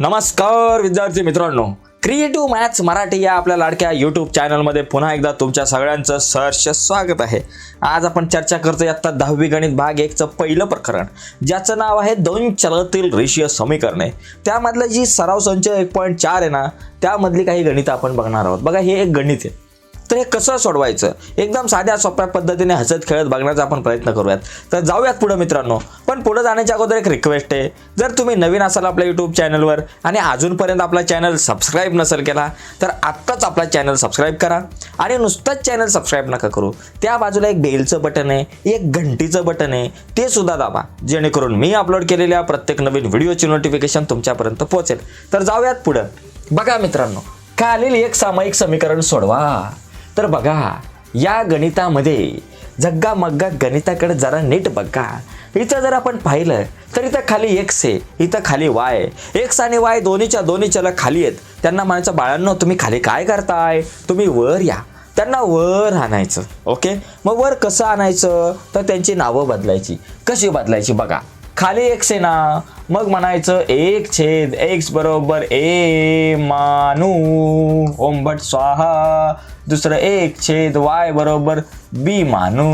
नमस्कार विद्यार्थी मित्रांनो. क्रिएटिव्ह मॅथ्स मराठी या आपल्या लाडक्या यूट्यूब चॅनलमध्ये पुन्हा एकदा तुमच्या सगळ्यांचं सहर्ष स्वागत आहे. आज आपण चर्चा करतोय आत्ता दहावी गणित भाग एकचं पहिलं प्रकरण ज्याचं नाव आहे दोन चलातील रेषीय समीकरणे. त्यामधलं जी सराव संच एक पॉईंट चार आहे ना त्यामधली काही गणितं आपण बघणार आहोत. बघा हे एक गणित आहे. तर हे कसं सोडवायचं? एकदम साध्या सोप्या पद्धतीने हसत खेळत बघण्याचा आपण प्रयत्न करूयात. तर जाऊयात पुढे मित्रांनो. पण पुढे जाण्याच्या अगोदर एक रिक्वेस्ट आहे. जर तुम्ही नवीन असाल आपल्या यूट्यूब चॅनलवर आणि अजूनपर्यंत आपला चॅनल सबस्क्राईब नसेल केला तर आत्ताच आपला चॅनल सबस्क्राईब करा आणि नुसतंच चॅनल सबस्क्राईब नका करू. त्या बाजूला एक बेलचं बटन आहे एक घंटीचं बटन आहे ते सुद्धा दाबा. जेणेकरून मी अपलोड केलेल्या प्रत्येक नवीन व्हिडिओची नोटिफिकेशन तुमच्यापर्यंत पोहोचेल. तर जाऊयात पुढं. बघा मित्रांनो खालील एक सामायिक समीकरण सोडवा. तर बघा या गणितामध्ये जग्गा मग्गा गणिताकडे जरा नीट बघा. इथं जर आपण पाहिलं तर इथं खाली एक्स आहे इथं खाली वाय एक्स आणि वाय दोन्हीच्या दोन्ही चल खाली आहेत. त्यांना म्हणायचं बाळांनो तुम्ही खाली काय करताय? तुम्ही वर या. त्यांना वर आणायचं ओके मग वर कसं आणायचं? तर त्यांची नावं बदलायची. कशी बदलायची बघा. खाली एक्स आहे ना मग म्हणायचं एक छेद एक्स बरोबर ए मानू. ओंबट स्वाहा. दुसरं एक छेद वाय बरोबर बी मानू.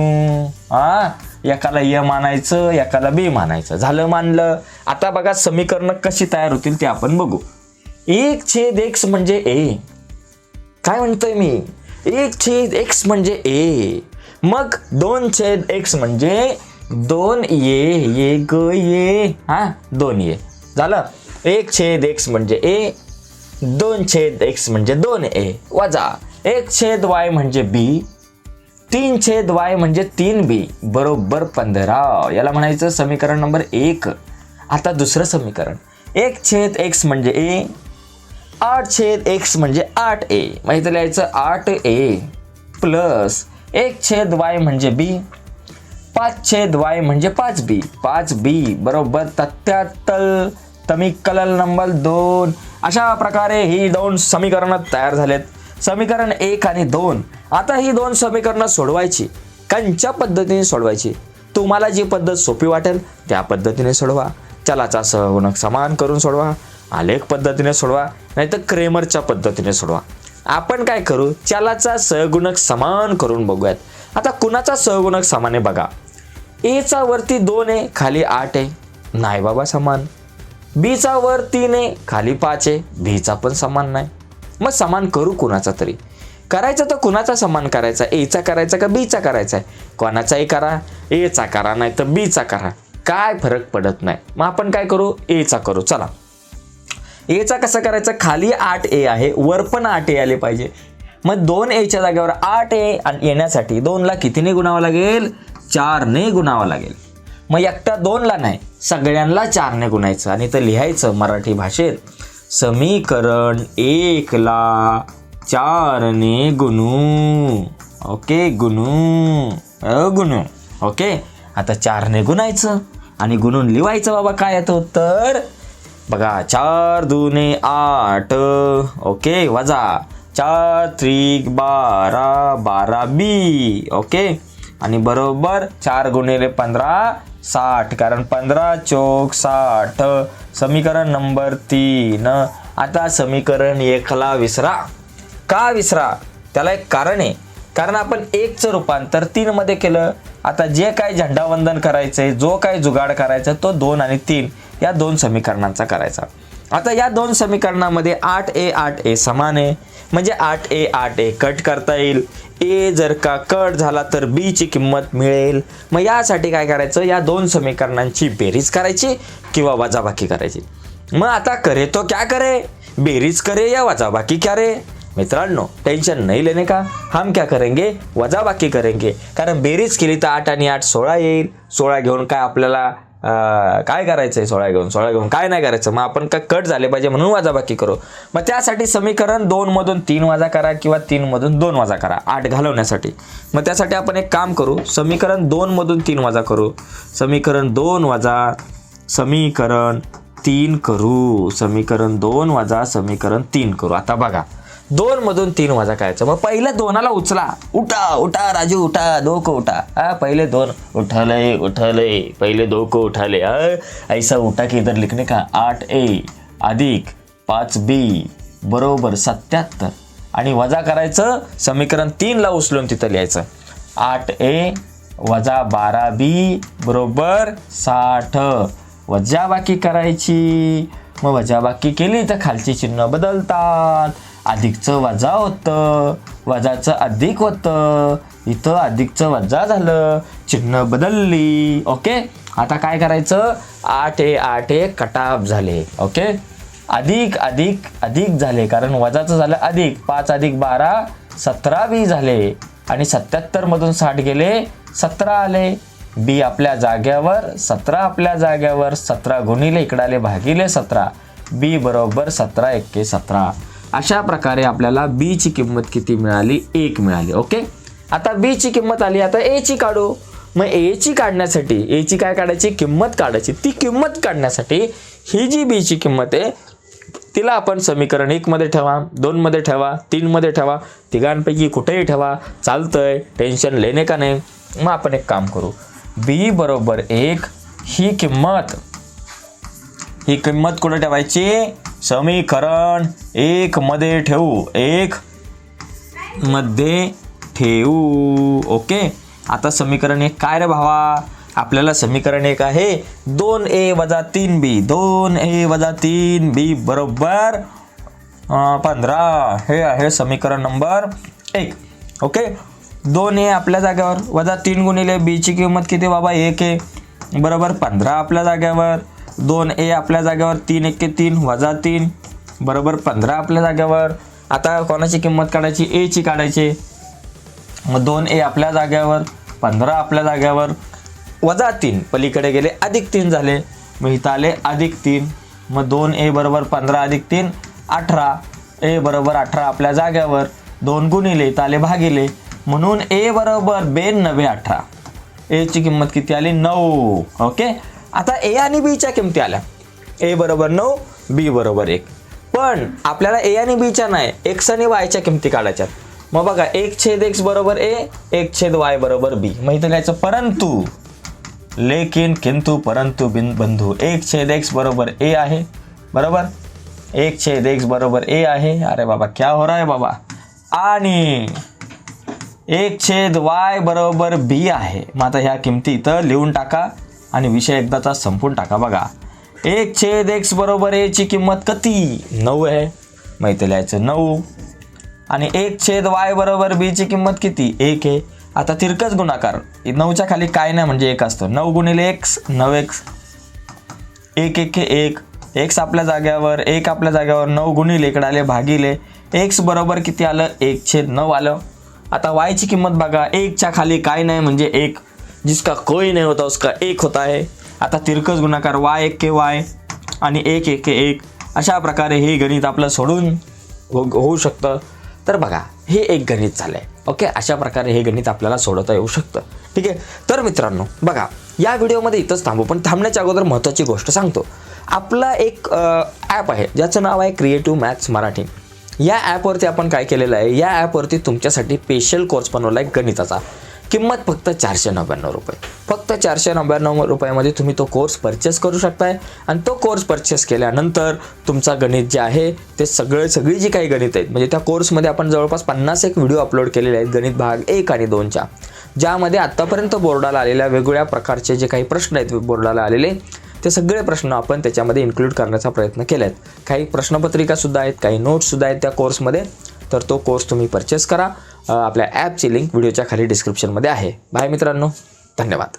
हा एकाला य मानायचं एकाला बी मानायचं. झालं मानलं. आता बघा समीकरणं कशी तयार होतील ते आपण बघू. एक छेद एक्स म्हणजे ए. काय म्हणतोय मी? एक छेद एक्स म्हणजे ए. मग दोन छेद एक्स म्हणजे दोन ये ये ग ये. हा? दोन ये. झालं? एक छेद एक्स म्हणजे ए दोन छेद एक्स म्हणजे दोन ए. वजा. एक छेद वाय म्हणजे बी तीन छेद वाय म्हणजे तीन बी. बरोबर पंधरा. याला म्हणायचं समीकरण नंबर एक. आता दुसरं समीकरण. एक छेद एक्स म्हणजे ए आठ छेद एक्स म्हणजे आठ ए. माहिती लिहायचं आठ ए प्लस एक छेद वाय म्हणजे बी पाच छेद वाय म्हणजे पाच बी. पाच बी बरोबर तत्त्यातल तमी कलल नंबर दोन. अशा प्रकारे ही दोन समीकरणं तयार झालेत. समीकरण एक आणि दोन. आता ही दोन समीकरणं सोडवायची. कंच्या पद्धतीने सोडवायची? तुम्हाला जी पद्धत सोपी वाटेल त्या पद्धतीने सोडवा. चलाचा सहगुणक समान करून सोडवा. आलेख पद्धतीने सोडवा. नाहीतर क्रेमरच्या पद्धतीने सोडवा. आपण काय करू? चलाचा सहगुणक समान करून बघूयात. आता कुणाचा सहगुणक समान आहे बघा? एचा वरती दोन आहे खाली आठ आहे नाही बाबा समान. बीचा वर तीन आहे खाली पाच आहे बीचा पण समान नाही. मग समान करू कुणाचा तरी. करायचं तर कुणाचा समान करायचा? एचा करायचा का बीचा करायचा आहे? कोणाचाही करा. एचा करा नाही तर बीचा करा. काय फरक पडत नाही. मग आपण काय करू? एचा करू. चला. एचा कसा करायचं? खाली आठ ए आहे. वर पण आठ ए आले पाहिजे. मग दोन एच्या जागेवर आठ ए आणि येण्यासाठी दोनला कितीने गुणावं लागेल? चारने गुणावं लागेल. मग एकटा दोनला नाही सगळ्यांना चारने गुणायचं आणि तर लिहायचं मराठी भाषेत समीकरण एकला चारने गुणू. ओके गुणू. गुणू. ओके? आता चारने गुणायचं आणि गुणून लिवायचं बाबा काय येतो तर बघा चार दुने आठ. ओके? वजा चार त्रिक बारा बारा बी. ओके? आणि बरोबर चार गुणिले पंधरा साठ. कारण पंधरा चोक साठ. समीकरण नंबर तीन. आता समीकरण एकला विसरा. का विसरा? त्याला एक कारण आहे. कारण आपण एकचं रूपांतर तीनमध्ये केलं. आता जे काय झेंडावंदन आहे जो काय जुगाड करायचा तो दोन आणि तीन. या दोन समीकरणांचा करायचा. आता या दोन समीकरणामध्ये आठ ए आठ ए समान आहे. म्हणजे आठ ए आठ ए कट करता येईल. ए जर का कट झाला तर बी ची किंमत मिळेल. मग यासाठी काय करायचं? या दोन समीकरणांची बेरीज करायची किंवा वजाबाकी करायची. मग आता करे तो क्या करे? बेरीज करे या वजाबाकी क्या रे? मित्रांनो टेन्शन नाही लेने का? हम क्या करेंगे? वजाबाकी करेंगे. कारण बेरीज केली तर आठ आणि आठ सोळा येईल. सोळा घेऊन काय आपल्याला काय करायचं आहे सोळा घेऊन सोळा घेऊन काय नाही करायचं? मग आपण काय कट झाले पाहिजे म्हणून वजाबाकी करू. मग त्यासाठी समीकरण दोन मधून तीन वाजा करा किंवा तीन मधून दोन वाजा करा आठ घालवण्यासाठी. मग त्यासाठी आपण एक काम करू समीकरण दोन मधून तीन वाजा करू. समीकरण दोन वाजा समीकरण तीन करू. समीकरण दोन वाजा समीकरण तीन करू. आता बघा. दोन मधून तीन वाजा करायचं मग पहिले दोनाला उचला. उठा उठा राजू उठा डोकं उठा. हा पहिले दोन. उठालय उठालय. पहिले डोकं उठाले ऐसा उठा की इधर लिखणे का? आठ ए अधिक पाच बी बरोबर सत्याहत्तर. आणि वजा करायचं समीकरण तीनला उचलून तिथं लिहायचं. आठ ए वजा बारा बी बरोबर साठ. वजाबाकी करायची. मग वजाबाकी केली तर खालची चिन्ह बदलतात. अधिकचं वजा होतं वजाचं अधिक होतं इथं अधिकचं वजा झालं चिन्ह बदलली ओके? आता काय करायचं? आठ ए आठ ए कटाप झाले ओके? अधिक अधिक अधिक झाले कारण वजाचं झालं अधिक. पाच अधिक बारा सतरा बी झाले. आणि सत्याहत्तरमधून साठ गेले सतरा आले. बी आपल्या जाग्यावर सतरा आपल्या जाग्यावर सतरा गुणिले इकडाले भागिले सतरा. बी बरोबर सतरा एक्के सतरा. अशा प्रकारे आपल्याला बी ची किंमत किती मिळाली? एक मिळाली ओके आता बी ची किंमत आली आता ए ची काढू. मग ए ची काढण्यासाठी ए ची काय काढायची? किंमत काढायची. ती किंमत काढण्यासाठी ही जी बी ची किंमत आहे तिला आपण समीकरण एक मध्ये ठेवा दोन मध्ये ठेवा तीन मध्ये ठेवा तिघांपैकी कुठेही ठेवा चालतंय टेन्शन लेणे का नाही? मग आपण एक काम करू. बी बरोबर एक ही किंमत ही किंमत कुठे ठेवायची? समीकरण एक मध्ये ठेवू. एक मध्ये ठेवू. ओके? आता समीकरण एक काय रे भावा? आपल्याला समीकरण एक आहे. दोन ए वजा तीन बी. दोन ए वजा तीन बी बरोबर पंधरा. हे आहे समीकरण नंबर एक. ओके? दोन ए आपल्या जागेवर. वजा तीन गुणिले बीची किंमत किती बाबा? एक आहे बरोबर पंधरा आपल्या जाग्यावर दोन ए आपल्या जागेवर तीन एके तीन वजा तीन बरोबर पंधरा आपल्या जागेवर. आता कोणाची किंमत काढायची? एची काढायची. मग दोन ए आपल्या जाग्यावर पंधरा आपल्या जाग्यावर वजा तीन. पलीकडे गेले अधिक तीन झाले. मग इथं आले अधिक तीन. मग दोन ए बरोबर पंधरा अधिक तीन अठरा. ए बरोबर अठरा आपल्या जाग्यावर दोन गुणिले इथं आले भागिले. म्हणून ए बरोबर बेन नव्हे अठरा एची किंमत किती आली? नऊ. ओके? आता ए आणि बीच्या किमती आल्या. ए बरोबर नऊ बी बरोबर एक. पण आपल्याला ए आणि बीच्या नाही एक्स आणि वायच्या किमती काढायच्यात मग बघा एक छेद एक्स बरोबर ए एक छेद वाय बरोबर बी मग इथं लिहायचं परंतु लेकिन किंतु परंतु बिन बंधू. एक छेद एक्स बरोबर ए आहे बरोबर? एक छेद एक्स बरोबर ए आहे. अरे बाबा क्या हो रहा है बाबा? आणि एक छेद वाय बरोबर बी आहे. मग आता ह्या किमती इथं लिहून टाका. आणि विषय एकदाचा संपून टाका बघा. एक छेद एक्स बरोबर एची किंमत किती? नऊ आहे. मग इथं लिहायचं नऊ. आणि एक छेद वाय बरोबर बीची किंमत किती? एक आहे. आता तिरकस गुणाकार. नऊच्या खाली काय नाही म्हणजे एक असतं. नऊ गुणिले एक्स नऊ एक्स. एक एक एक. एक्स आपल्या जाग्यावर एक आपल्या जाग्यावर नऊ गुणिले इकडे आले भागिले. एक्स बरोबर किती आलं? एक छेद नऊ आलं. आता वायची किंमत बघा. एकच्या खाली काय नाही म्हणजे एक. जिसका कोई नाही होता उसका एक होता है। आता तिरकस गुणाकार वाय एक के वाय आणि एक एक के एक अशा प्रकारे हे गणित आपलं सोडून हो होऊ शकतं. तर बघा हे एक गणित झालंय ओके? अशा प्रकारे हे गणित आपल्याला सोडवता येऊ शकतं. ठीक आहे? तर मित्रांनो बघा या व्हिडिओमध्ये इथंच थांबू पण थांबण्याच्या अगोदर महत्त्वाची गोष्ट सांगतो. आपला एक ॲप आहे ज्याचं नाव आहे क्रिएटिव्ह मॅथ्स मराठी या ॲपवरती आपण काय केलेलं आहे? या ॲपवरती तुमच्यासाठी स्पेशल कोर्स बनवला आहे गणिताचा. किंमत फक्त चारशे नव्याण्णव रुपये. फक्त चारशे नव्याण्णव रुपयामध्ये तुम्ही तो कोर्स परचेस करू शकताय. आणि तो कोर्स परचेस केल्यानंतर तुमचा गणित जे आहे ते सगळे सगळी जी काही गणित आहेत म्हणजे त्या कोर्समध्ये आपण जवळपास पन्नास एक व्हिडिओ अपलोड केलेले आहेत गणित भाग एक आणि दोनच्या ज्यामध्ये आत्तापर्यंत बोर्डाला आलेल्या वेगवेगळ्या प्रकारचे जे काही प्रश्न आहेत बोर्डाला आलेले ते सगळे प्रश्न आपण त्याच्यामध्ये इन्क्लूड करण्याचा प्रयत्न केला आहेत काही प्रश्नपत्रिकासुद्धा आहेत काही नोट्ससुद्धा आहेत त्या कोर्समध्ये तर तो कोर्स तुम्ही परचेस करा. आपल्या ॲपची लिंक व्हिडिओच्या खाली डिस्क्रिप्शनमध्ये आहे. बाय मित्रांनो धन्यवाद.